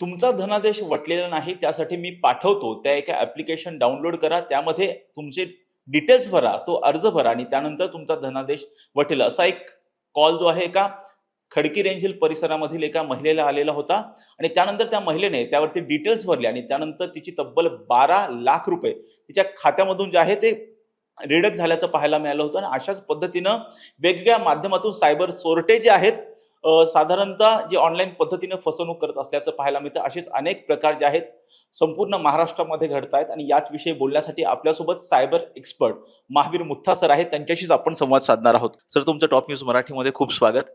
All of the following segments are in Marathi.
तुमचा धनादेश वटलेला नाही त्यासाठी मी पाठवतो. त्या एका ॲप्लिकेशन डाउनलोड करा त्यामध्ये तुमचे डिटेल्स भरा तो अर्ज भरा आणि त्यानंतर तुमचा धनादेश वटेल. असा एक कॉल जो आहे एका खडकी रेंजल परिसरामधील एका महिलेला आलेला होता आणि त्यानंतर त्या महिलेने त्यावरती डिटेल्स भरले आणि त्यानंतर तिची तब्बल बारा लाख रुपये तिच्या खात्यामधून जे आहे ते रिडक्ट झाल्याचं पाहायला मिळालं होतं आणि अशाच पद्धतीनं वेगवेगळ्या माध्यमातून सायबर चोरटे जे आहेत साधारणतः जे ऑनलाईन पद्धतीनं फसवणूक करत असल्याचं पाहायला मिळतं असेच अनेक प्रकार जे आहेत संपूर्ण महाराष्ट्रामध्ये घडत आहेत आणि याच विषयी बोलण्यासाठी आपल्यासोबत cyber expert Mahavir Mutha sir आहेत. त्यांच्याशीच आपण संवाद साधणार आहोत. सर तुमचं टॉप न्यूज मराठीमध्ये खूप स्वागत.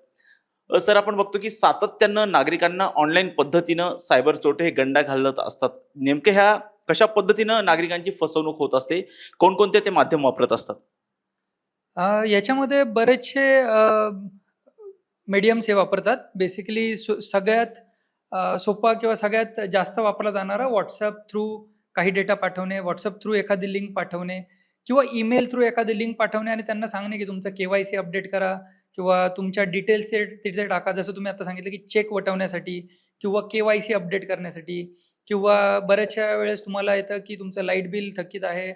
सर आपण बघतो की सातत्यानं नागरिकांना ऑनलाईन पद्धतीनं सायबर चोटे हे गंडा घालत असतात. नेमके ह्या कशा पद्धतीनं नागरिकांची फसवणूक होत असते? कोणकोणते ते माध्यम वापरत असतात? याच्यामध्ये बरेचसे मीडियम्स हे वापरतात. बेसिकली सगळ्यात सोपा किंवा सगळ्यात जास्त वापरला जाणारा व्हॉट्सअप थ्रू काही डेटा पाठवणे व्हॉट्सअप थ्रू एखादी लिंक पाठवणे किंवा ईमेल थ्रू एखादी लिंक पाठवणे आणि त्यांना सांगणे की तुमचं के वाय सी अपडेट करा किंवा तुमच्या डिटेल्स तिथे टाका. जसं तुम्ही आता सांगितलं की चेक वटवण्यासाठी किंवा के वाय सी अपडेट करण्यासाठी किंवा बऱ्याचशा वेळेस तुम्हाला येतं की तुमचं लाइट बिल थकीत आहे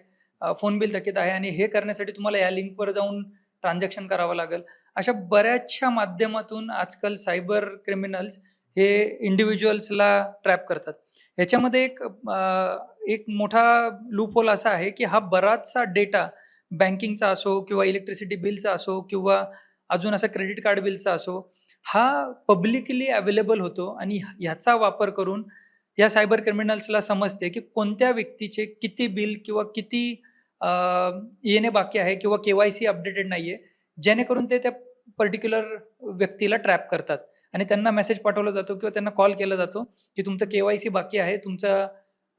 फोन बिल थकीत आहे आणि हे करण्यासाठी तुम्हाला या लिंकवर जाऊन ट्रान्झॅक्शन करावं लागेल. अशा बऱ्याचशा माध्यमातून आजकाल सायबर क्रिमिनल्स हे इंडिव्हिज्युअल्सला ट्रॅप करतात. ह्याच्यामध्ये एक एक मोठा लूपहोल असा आहे की हा बराचसा डेटा बँकिंगचा असो किंवा इलेक्ट्रिसिटी बिलचा असो किंवा अजून असं क्रेडिट कार्ड बिलचा असो हा पब्लिकली अवेलेबल होतो आणि ह्याचा वापर करून या सायबर क्रिमिनल्सला समजते की कोणत्या व्यक्तीचे किती बिल किंवा किती येणे बाकी आहे किंवा के वाय सी अपडेटेड नाही आहे जेणेकरून ते त्या पर्टिक्युलर व्यक्तीला ट्रॅप करतात. आणि त्यांना मेसेज पाठवला जातो किंवा त्यांना कॉल केला जातो की तुमचं के वाय सी बाकी आहे तुमचं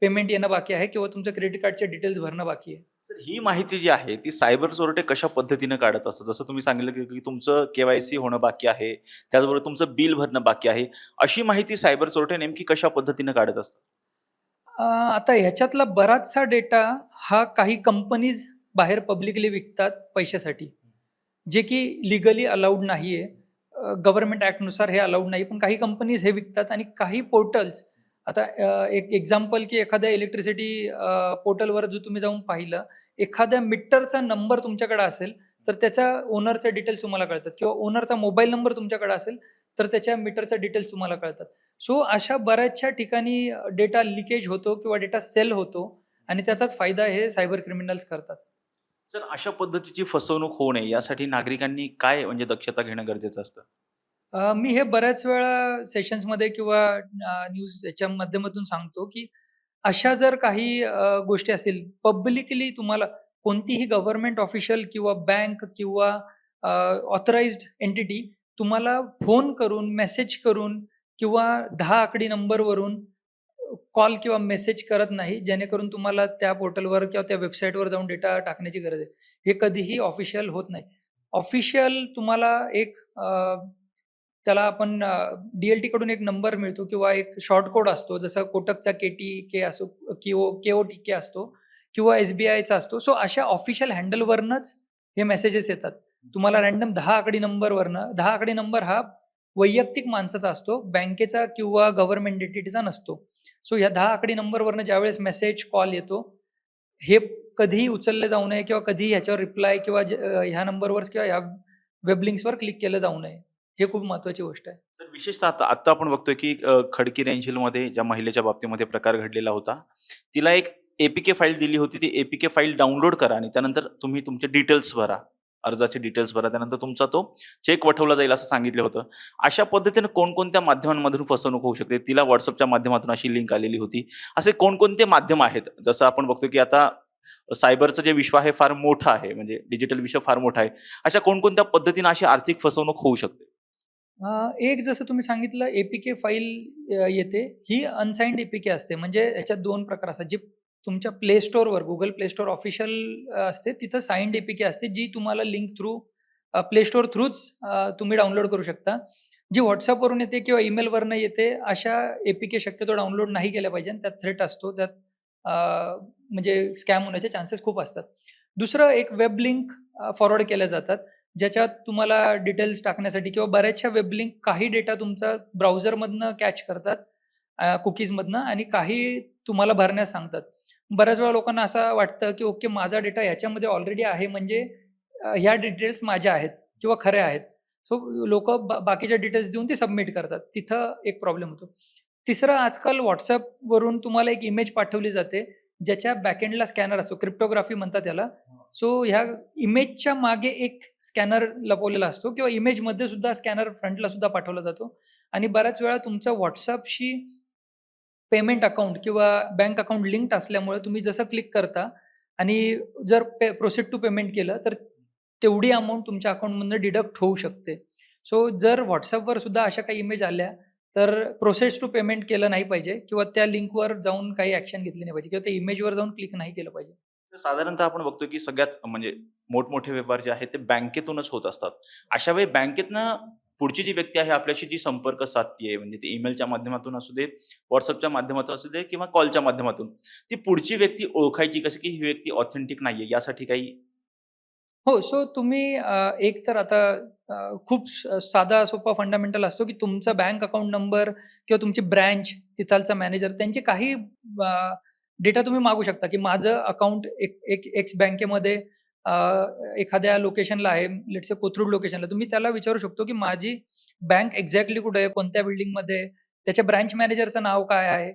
पेमेंट येणं बाकी आहे किंवा तुमचं क्रेडिट कार्डचे डिटेल्स भरणं बाकी आहे. सर ही माहिती जी आहे ती सायबर चोरटे कशा पद्धतीनं काढत असतात? जसं तुम्ही सांगितलं की की तुमचं केवायसी होणं बाकी आहे त्याचबरोबर तुमचं बिल भरणं बाकी आहे. अशी माहिती सायबर चोरटे नेमकी कशा पद्धतीनं काढत असतात? आता ह्याच्यातला बराचसा डेटा हा काही कंपनीज बाहेर पब्लिकली विकतात पैशासाठी. जे की लिगली अलाउड नाही आहे गव्हर्नमेंट ॲक्टनुसार हे अलाउड नाही पण काही कंपनीज हे विकतात आणि काही पोर्टल्स आता एक एक्झाम्पल की एखाद्या इलेक्ट्रिसिटी पोर्टलवर जो तुम्ही जाऊन पाहिलं एखाद्या मीटरचा नंबर तुमच्याकडे असेल तर त्याच्या ओनरचे डिटेल्स तुम्हाला कळतात. किंवा ओनरचा मोबाईल नंबर तुमच्याकडे असेल तर त्याच्या मीटरचा डिटेल्स तुम्हाला कळतात. सो अशा बऱ्याचशा ठिकाणी डेटा लिकेज होतो किंवा डेटा सेल होतो आणि त्याचाच फायदा हे सायबर क्रिमिनल्स करतात. सर अशा पद्धतीची फसवणूक होऊ नये यासाठी नागरिकांनी काय म्हणजे दक्षता घेणं गरजेचं असतं? अ, मी हे बऱ्याच वेळा सेशन्समध्ये किंवा न्यूज याच्या माध्यमातून सांगतो की अशा जर काही अ, गोष्टी असतील पब्लिकली तुम्हाला कोणतीही गव्हर्नमेंट ऑफिशियल किंवा बँक किंवा ऑथराइज्ड एंटिटी तुम्हाला फोन करून मेसेज करून किंवा दहा आकडी नंबरवरून कॉल किंवा मेसेज करत नाही जेणेकरून तुम्हाला त्या पोर्टलवर किंवा त्या वेबसाईटवर जाऊन डेटा टाकण्याची गरज आहे. हे कधीही ऑफिशियल होत नाही. ऑफिशियल तुम्हाला एक त्याला आपण डी एलकडून एक नंबर मिळतो किंवा एक शॉर्ट कोड असतो जसं कोटकचा के टी के असो के ओ के ओ टी के असतो किंवा एस बी आयचा असतो. सो अशा ऑफिशियल हँडलवरनंच हे मेसेजेस येतात. तुम्हाला रॅन्डम दहा आकडी नंबरवरनं दहा आकडी नंबर हा वैयक्तिक माणसाचा असतो बँकेचा किंवा गव्हर्नमेंट एंटिटीचा नसतो. सो ह्या दहा आकडी नंबरवरनं ज्यावेळेस मेसेज कॉल येतो हे कधीही उचलले जाऊ नये किंवा कधीही ह्याच्यावर रिप्लाय किंवा ज- ह्या नंबरवर किंवा ह्या वेबलिंक्सवर क्लिक केलं जाऊ नये. हे खूप महत्वाची गोष्ट आहे. सर विशेषतः आता आता आपण बघतोय की खडकी रेंजिलमध्ये ज्या महिलेच्या बाबतीमध्ये प्रकार घडलेला होता तिला एक एपीके फाईल दिली होती. ती एपीके फाईल डाउनलोड करा आणि त्यानंतर तुम्ही तुमचे डिटेल्स भरा. अर्जाचे डिटेल्स भरा त्यानंतर तुमचा तो चेक वठवला जाईल असं सांगितलं होतं. अशा पद्धतीने कोणकोणत्या माध्यमांमधून फसवणूक होऊ शकते? तिला व्हॉट्सअपच्या माध्यमातून अशी लिंक आलेली होती. असे कोणकोणते माध्यम आहेत? जसं आपण बघतो की आता सायबरचं जे विश्व आहे फार मोठं आहे म्हणजे डिजिटल विश्व फार मोठं आहे. अशा कोणकोणत्या पद्धतीने अशी आर्थिक फसवणूक होऊ शकते? एक जसं तुम्ही सांगितलं एपीके फाईल येते. ही अनसाइंड एपीके असते. म्हणजे याच्यात दोन प्रकार असतात. जी तुमच्या प्ले स्टोअरवर गुगल प्ले स्टोअर ऑफिशियल असते. तिथं साईन डीपीके असते जी तुम्हाला लिंक थ्रू प्ले स्टोअर थ्रूच तुम्ही डाउनलोड करू शकता. जी व्हॉट्सअपवरून येते किंवा ईमेलवरनं येते अशा एपीके शक्यतो डाउनलोड नाही केल्या पाहिजे त्यात थ्रेट असतो. त्यात म्हणजे स्कॅम होण्याचे चान्सेस खूप असतात. दुसरं एक वेब लिंक फॉरवर्ड केल्या जातात ज्याच्यात तुम्हाला डिटेल्स टाकण्यासाठी किंवा बऱ्याचशा वेब लिंक काही डेटा तुमचा ब्राउझरमधनं कॅच करतात कुकीजमधनं आणि काही तुम्हाला भरण्यास सांगतात. बऱ्याच वेळा लोकांना असं वाटतं की ओके माझा डेटा ह्याच्यामध्ये ऑलरेडी आहे म्हणजे ह्या डिटेल्स माझ्या आहेत किंवा खऱ्या आहेत. सो लोक बाकीच्या डिटेल्स देऊन ते सबमिट करतात. तिथं एक प्रॉब्लेम होतो. तिसरं आजकाल व्हॉट्सअपवरून तुम्हाला एक इमेज पाठवली जाते ज्याच्या बॅकएंडला स्कॅनर असतो. क्रिप्टोग्राफी म्हणतात त्याला सो ह्या इमेजच्या मागे एक स्कॅनर लपवलेला असतो किंवा इमेजमध्ये सुद्धा स्कॅनर फ्रंटला सुद्धा पाठवला जातो. आणि बऱ्याच वेळा तुमचं व्हॉट्सअपशी पेमेंट अकाउंट किंवा बँक अकाउंट लिंक्ड असल्यामुळे तुम्ही जसं क्लिक करता आणि जर पे प्रोसेड टू पेमेंट केलं तर तेवढी अमाऊंट तुमच्या अकाउंटमधनं डिडक्ट होऊ शकते. सो जर व्हॉट्सअपवर सुद्धा अशा काही इमेज आल्या तर प्रोसेस टू पेमेंट केलं नाही पाहिजे किंवा त्या लिंकवर जाऊन काही ऍक्शन घेतली नाही पाहिजे किंवा त्या इमेजवर जाऊन क्लिक नाही केलं पाहिजे. साधारणतः आपण बघतो की सगळ्यात म्हणजे मोठमोठे व्यवहार जे आहेत ते बँकेतूनच होत असतात. अशा वेळी बँकेतनं पुढची जी व्यक्ती आहे आपल्याशी जी संपर्क साधते म्हणजे ती ईमेलच्या माध्यमातून असू दे व्हॉट्सअपच्या माध्यमातून असू दे किंवा कॉलच्या माध्यमातून ती पुढची व्यक्ती ओळखायची कशी की ही व्यक्ती ऑथेंटिक नाहीये यासाठी काही हो सो तुम्ही एक तर आता खूप साधा सोपा फंडामेंटल असतो की तुमचा बँक अकाउंट नंबर किंवा तुमची ब्रँच तिथालचा मॅनेजर त्यांचे काही डेटा तुम्ही मागू शकता की माझं अकाउंट एक एक एक्स बँकेमध्ये एखाद्या लोकेशनला आहे लेट्स कोथरूड लोकेशनला तुम्ही त्याला विचारू शकतो की माझी बँक एक्झॅक्टली कुठे आहे कोणत्या बिल्डिंगमध्ये त्याच्या ब्रँच मॅनेजरचं नाव काय आहे?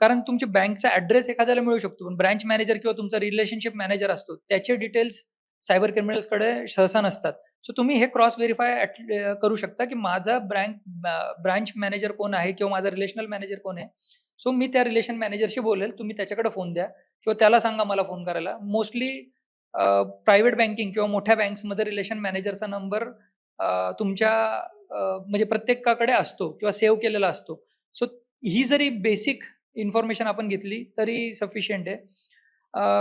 कारण तुमची बँकचा ऍड्रेस एखाद्याला मिळू शकतो पण ब्रँच मॅनेजर किंवा तुमचा रिलेशनशिप मॅनेजर असतो त्याचे डिटेल्स सायबर क्रिमिनल्सकडे सहसा नसतात. सो तुम्ही हे क्रॉस व्हेरीफाय करू शकता की माझा ब्रँक ब्रांच मॅनेजर कोण आहे किंवा माझा रिलेशनल मॅनेजर कोण आहे. सो मी त्या रिलेशन मॅनेजरशी बोलेल तुम्ही त्याच्याकडे फोन द्या किंवा त्याला सांगा मला फोन करायला. मोस्टली प्रायव्हेट बँकिंग किंवा मोठ्या बँक्समध्ये रिलेशन मॅनेजरचा नंबर तुमच्या म्हणजे प्रत्येकाकडे असतो किंवा सेव्ह केलेला असतो. सो ही जरी बेसिक इन्फॉर्मेशन आपण घेतली तरी सफिशियंट आहे.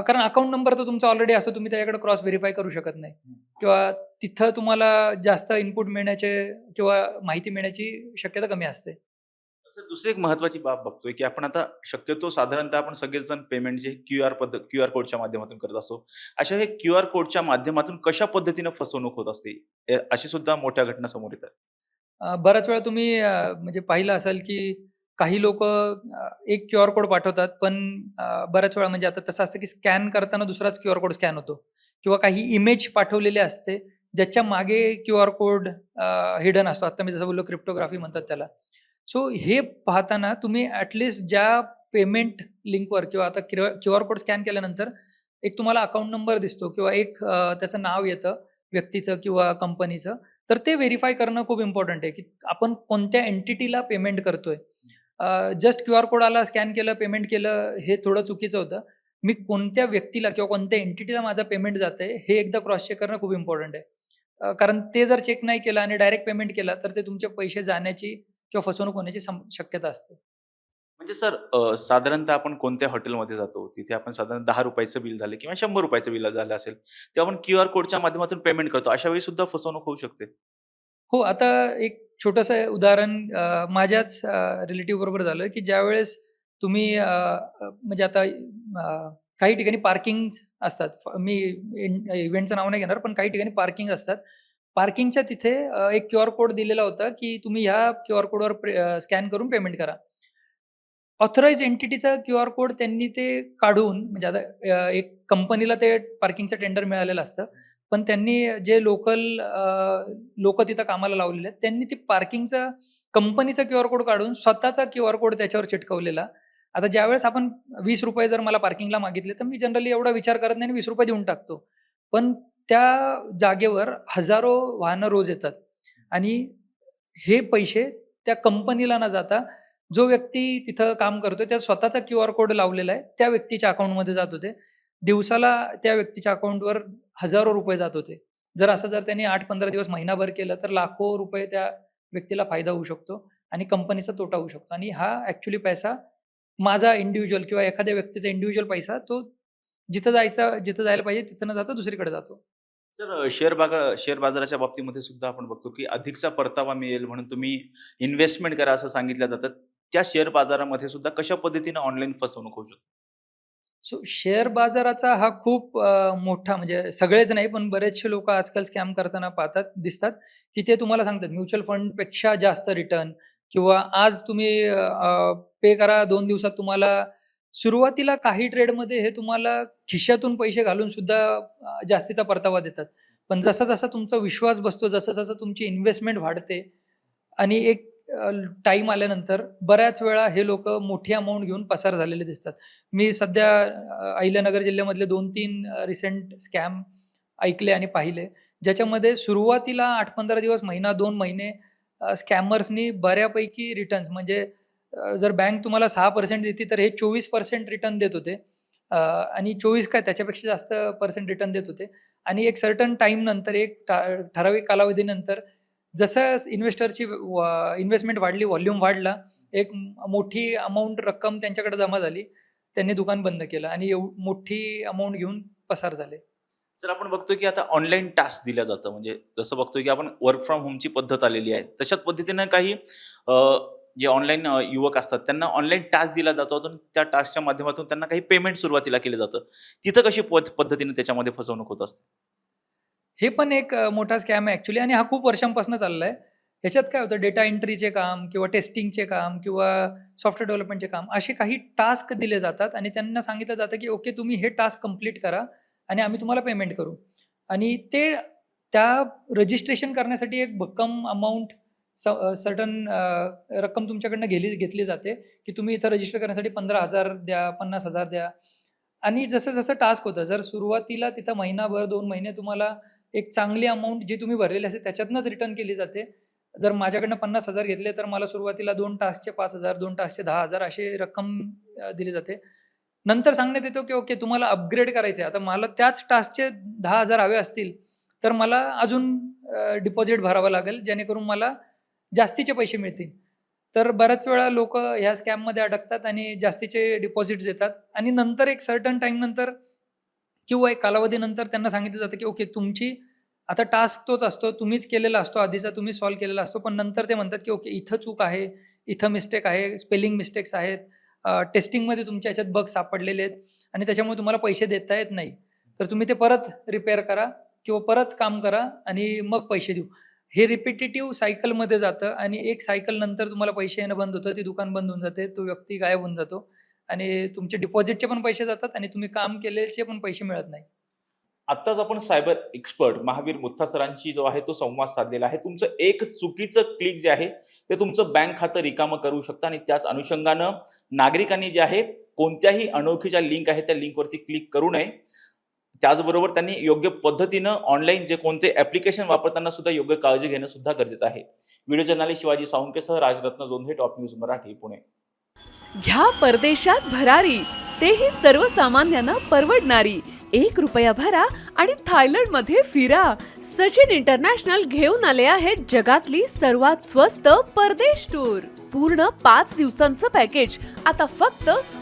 कारण अकाउंट नंबर तर तुमचा ऑलरेडी असतो तुम्ही त्याच्याकडे क्रॉस व्हेरीफाय करू शकत नाही. किंवा तिथं तुम्हाला जास्त इनपुट मिळण्याचे किंवा माहिती मिळण्याची शक्यता कमी असते. असं दुसरी एक महत्वाची बाब बघतोय की आपण आता शक्यतो साधारणतः आपण सगळेच जण पेमेंट जे क्यू आर पद्धत क्यू आर कोडच्या माध्यमातून करत असतो अशा हे क्यू आर कोडच्या माध्यमातून कशा पद्धतीनं फसवणूक होत असते? ए- अशी सुद्धा मोठ्या घटना समोर येतात. अ, बऱ्याच वेळा तुम्ही अ, म्हणजे पाहिलं असाल की काही लोक एक क्यू आर कोड पाठवतात पण अ, बऱ्याच वेळा म्हणजे आता तसं असतं की स्कॅन करताना दुसराच क्यू आर कोड स्कॅन होतो. किंवा काही इमेज पाठवलेले असते ज्याच्या मागे क्यू आर कोड हिडन असतो. आता मी जसं बोललो क्रिप्टोग्राफी म्हणतात त्याला. सो हे पाहताना तुम्ही ॲटलिस्ट ज्या पेमेंट लिंकवर किंवा आता क्यू आर कोड स्कॅन केल्यानंतर एक तुम्हाला अकाउंट नंबर दिसतो किंवा एक अ, त्याचं नाव येतं व्यक्तीचं किंवा कंपनीचं तर ते व्हेरीफाय करणं खूप इम्पॉर्टंट आहे की आपण कोणत्या एंटिटीला पेमेंट करतोय. जस्ट क्यू आर कोड आला स्कॅन केलं पेमेंट केलं हे थोडं चुकीचं होतं. मी कोणत्या व्यक्तीला किंवा कोणत्या एंटिटीला माझं पेमेंट जात आहे हे एकदा क्रॉस चेक करणं खूप इम्पॉर्टंट आहे. अ, कारण ते जर चेक नाही केलं आणि डायरेक्ट पेमेंट केला तर ते तुमचे पैसे जाण्याची किंवा फसवणूक होण्याची शक्यता असते. म्हणजे सर साधारणतः आपण कोणत्या हॉटेलमध्ये जातो? तिथे आपण साधारण दहा रुपयाचं बिल झालं किंवा शंभर रुपयाचं बिल झालं असेल तेव्हा आपण क्यू आर कोडच्या माध्यमातून पेमेंट करतो. अशा वेळी सुद्धा फसवणूक होऊ शकते. हो आता एक छोटंसं उदाहरण माझ्याच रिलेटिव्ह बरोबर झालं की ज्यावेळेस तुम्ही म्हणजे आता काही ठिकाणी पार्किंग असतात. मी इव्हेंटचं नाव नाही घेणार पण काही ठिकाणी पार्किंग असतात. पार्किंगच्या तिथे एक क्यू आर कोड दिलेला होता की तुम्ही ह्या क्यू आर कोडवर स्कॅन करून पेमेंट करा. ऑथराइज एंटिटीचा क्यू आर कोड त्यांनी ते काढून म्हणजे आता एक कंपनीला ते पार्किंगचं टेंडर मिळालेलं असतं पण त्यांनी जे लोकल लोक तिथं कामाला लावलेले आहेत त्यांनी ती पार्किंगचा कंपनीचा क्यू आर कोड काढून स्वतःचा क्यू आर कोड त्याच्यावर चिटकवलेला. आता ज्यावेळेस आपण वीस रुपये जर मला पार्किंगला मागितले तर मी जनरली एवढा विचार करत नाही आणि वीस रुपये देऊन टाकतो. पण त्या जागेवर हजारो वाहनं रोज येतात. आणि हे पैसे त्या कंपनीला न जाता जो व्यक्ती तिथं काम करतोय त्या स्वतःचा क्यू आर कोड लावलेला आहे त्या व्यक्तीच्या अकाउंटमध्ये जात होते. दिवसाला त्या व्यक्तीच्या अकाउंटवर हजारो रुपये जात होते. जर असं जर त्यांनी आठ पंधरा दिवस महिनाभर केलं तर लाखो रुपये त्या व्यक्तीला फायदा होऊ शकतो आणि कंपनीचा तोटा होऊ शकतो. आणि हा ॲक्च्युली पैसा माझा इंडिव्हिज्युअल किंवा एखाद्या व्यक्तीचा इंडिव्हिज्युअल पैसा तो जिथं जायचा जिथं जायला पाहिजे तिथं न जाता दुसरीकडे जातो. सर शेअर बाजार शेअर बाजाराच्या बाबतीमध्ये सुद्धा आपण बघतो की अधिकचा परतावा मिळेल म्हणून तुम्ही इन्व्हेस्टमेंट करा असं सांगितलं जातं. त्या शेअर बाजारामध्ये सुद्धा कशा पद्धतीने ऑनलाईन फसवणूक होऊ शकते? सो शेअर बाजाराचा हा खूप मोठा म्हणजे सगळेच नाही पण बरेचसे लोक आजकाल स्कॅम करताना पाहतात दिसतात की ते तुम्हाला सांगतात म्युच्युअल फंडपेक्षा जास्त रिटर्न किंवा आज तुम्ही पे करा दोन दिवसात तुम्हाला सुरुवातीला काही ट्रेडमध्ये हे तुम्हाला खिशातून पैसे घालून सुद्धा जास्तीचा परतावा देतात. पण जसा जसा तुमचा विश्वास बसतो जसं जसं तुमची इन्व्हेस्टमेंट वाढते आणि एक टाईम आल्यानंतर बऱ्याच वेळा हे लोक मोठी अमाऊंट घेऊन पसार झालेले दिसतात. मी सध्या अहिल्यानगर जिल्ह्यामधले दोन तीन रिसेंट स्कॅम ऐकले आणि पाहिले ज्याच्यामध्ये सुरुवातीला आठ पंधरा दिवस महिना दोन महिने स्कॅमर्सनी बऱ्यापैकी रिटर्न्स म्हणजे जर बँक तुम्हाला सहा पर्सेंट देते तर हे चोवीस पर्सेंट रिटर्न देत होते. आणि चोवीस काय त्याच्यापेक्षा जास्त पर्सेंट रिटर्न देत होते. आणि एक सर्टन टाईम नंतर एक ठराविक कालावधीनंतर जसं इन्व्हेस्टरची इन्व्हेस्टमेंट वाढली व्हॉल्यूम वाढला एक मोठी अमाऊंट रक्कम त्यांच्याकडे जमा झाली त्यांनी दुकान बंद केलं आणि एव मोठी अमाऊंट घेऊन पसार झाले. सर आपण बघतोय की आता ऑनलाईन टास्क दिल्या जातं. म्हणजे जसं बघतोय की आपण वर्क फ्रॉम होमची पद्धत आलेली आहे. तशाच पद्धतीनं काही जे ऑनलाईन युवक असतात त्यांना ऑनलाईन टास्क दिला जातो आणि त्या टास्कच्या माध्यमातून त्यांना काही पेमेंट सुरुवातीला केलं जातं. तिथं कशी पद्धतीने त्याच्यामध्ये फसवणूक होत असते? हे पण एक मोठा स्कॅम आहे ॲक्च्युली आणि हा खूप वर्षांपासून चालला आहे ह्याच्यात काय होतं डेटा एंट्रीचे काम किंवा टेस्टिंगचे काम किंवा सॉफ्टवेअर डेव्हलपमेंटचे काम असे काही टास्क दिले जातात आणि त्यांना सांगितलं जातं की ओके तुम्ही हे टास्क कंप्लीट करा आणि आम्ही तुम्हाला पेमेंट करू. आणि ते त्या रजिस्ट्रेशन करण्यासाठी एक भक्कम अमाऊंट सर्टन रक्कम तुमच्याकडनं घेली घेतली जाते की तुम्ही इथं रजिस्टर करण्यासाठी पंधरा हजार द्या पन्नास हजार द्या. आणि जसं जसं टास्क होतं जर सुरुवातीला तिथं महिनाभर दोन महिने तुम्हाला एक चांगली अमाऊंट जी तुम्ही भरलेली असते त्याच्यातनंच रिटर्न केली जाते. जर माझ्याकडनं पन्नास हजार घेतले तर मला सुरुवातीला दोन टास्कचे पाच हजार दोन टास्कचे दहा हजार अशी रक्कम दिली जाते. नंतर सांगण्यात येतो की ओके तुम्हाला अपग्रेड करायचे आता मला त्याच टास्कचे दहा हजार हवे असतील तर मला अजून डिपॉझिट भरावं लागेल जेणेकरून मला जास्तीचे पैसे मिळतील. तर बऱ्याच वेळा लोक ह्या स्कॅममध्ये अडकतात आणि जास्तीचे डिपॉझिट्स देतात. आणि नंतर एक सर्टन टाईम नंतर किंवा एक कालावधीनंतर त्यांना सांगितलं जातं की ओके तुमची आता टास्क तोच असतो. तुम्हीच केलेला असतो. आधीचा तुम्ही सॉल्व्ह केलेला असतो. पण नंतर ते म्हणतात की ओके इथं चूक आहे. इथं मिस्टेक आहे. स्पेलिंग मिस्टेक्स आहेत. टेस्टिंगमध्ये तुमच्या याच्यात बग सापडलेले आहेत आणि त्याच्यामुळे तुम्हाला पैसे देता येत नाही. तर तुम्ही ते परत रिपेअर करा किंवा परत काम करा आणि मग पैसे देऊ. हे रिपिटेटिव्ह सायकलमध्ये जातं आणि एक सायकल नंतर तुम्हाला पैसे येणं बंद होतं ती दुकान बंद होऊन जाते तो व्यक्ती गायब होऊन जातो आणि तुमचे डिपॉझिटचे पण पैसे जातात आणि तुम्ही काम केलेचे पण पैसे मिळत नाही. आत्ताच आपण सायबर एक्सपर्ट महावीर मुथा सरांशी जो आहे तो संवाद साधलेला आहे. तुमचं एक चुकीचं क्लिक जे आहे ते तुमचं बँक खातं रिकामं करू शकतं आणि त्याच अनुषंगानं नागरिकांनी जे आहे कोणत्याही अनोळखीच्या लिंक आहे त्या लिंकवरती क्लिक करू नये. त्याचबरोबर त्यांनी योग्य पद्धतीनं ऑनलाईन जे कोणते ऍप्लिकेशन वापरताना सुद्धा योग्य काळजी घेणं सुद्धा गरजेचं आहे. व्हिडिओ जर्नालिस्ट शिवाजी सावंकेसह राजरत्न जोंधे टॉप न्यूज मराठी पुणे. घ्या परदेशात भरारी. तेही सर्वसामान्यांना परवडणारी. एक रुपया भरा आणि थायलंडमध्ये फिरा. सचिन इंटरनॅशनल घेऊन आले आहेत जगातली सर्वात स्वस्त परदेश टूर पूर्ण पाच दिवसांचं पॅकेज आता फक्त